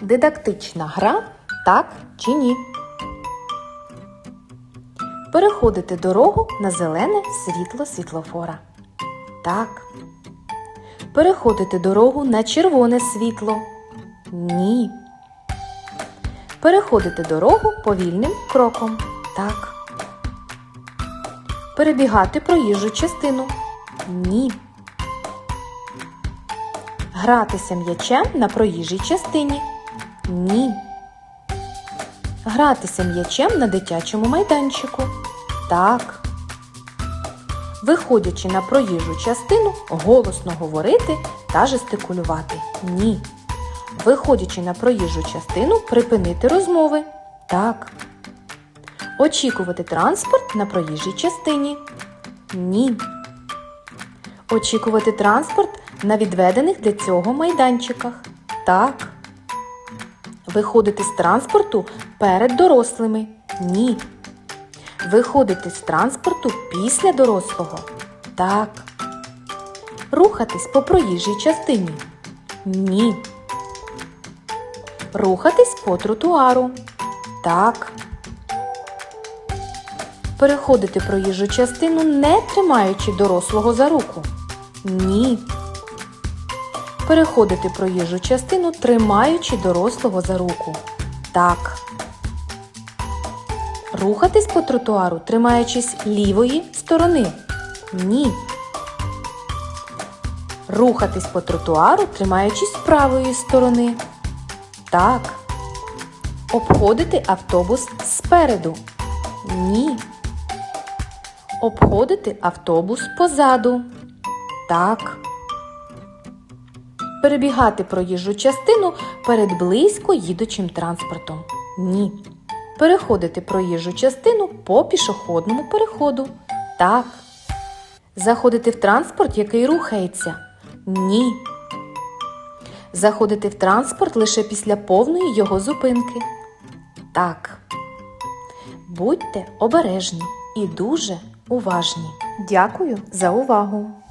Дидактична гра так чи ні. Переходити дорогу на зелене світло світлофора. Так. Переходити дорогу на червоне світло. Ні. Переходити дорогу повільним кроком. Так. Перебігати проїжджу частину. Ні. Гратися м'ячем на проїжджій частині. Ні. Гратися м'ячем на дитячому майданчику. Так. Виходячи на проїжджу частину, голосно говорити та жестикулювати. Ні. Виходячи на проїжджу частину, припинити розмови. Так. Очікувати транспорт на проїжджій частині. Ні. Очікувати транспорт на відведених для цього майданчиках. Так. Виходити з транспорту перед дорослими. Ні. Виходити з транспорту після дорослого. Так. Рухатись по проїжджій частині. Ні. Рухатись по тротуару. Так. Переходити проїжджу частину, не тримаючи дорослого за руку. Ні. Переходити проїжджу частину, тримаючи дорослого за руку. Так. Рухатись по тротуару, тримаючись лівої сторони. Ні. Рухатись по тротуару, тримаючись правої сторони. Так. Обходити автобус спереду. Ні. Обходити автобус позаду. Так. Перебігати проїжджу частину перед близько їдучим транспортом. Ні. Переходити проїжджу частину по пішохідному переходу. Так. Заходити в транспорт, який рухається. Ні. Заходити в транспорт лише після повної його зупинки. Так. Будьте обережні і дуже уважні. Дякую за увагу!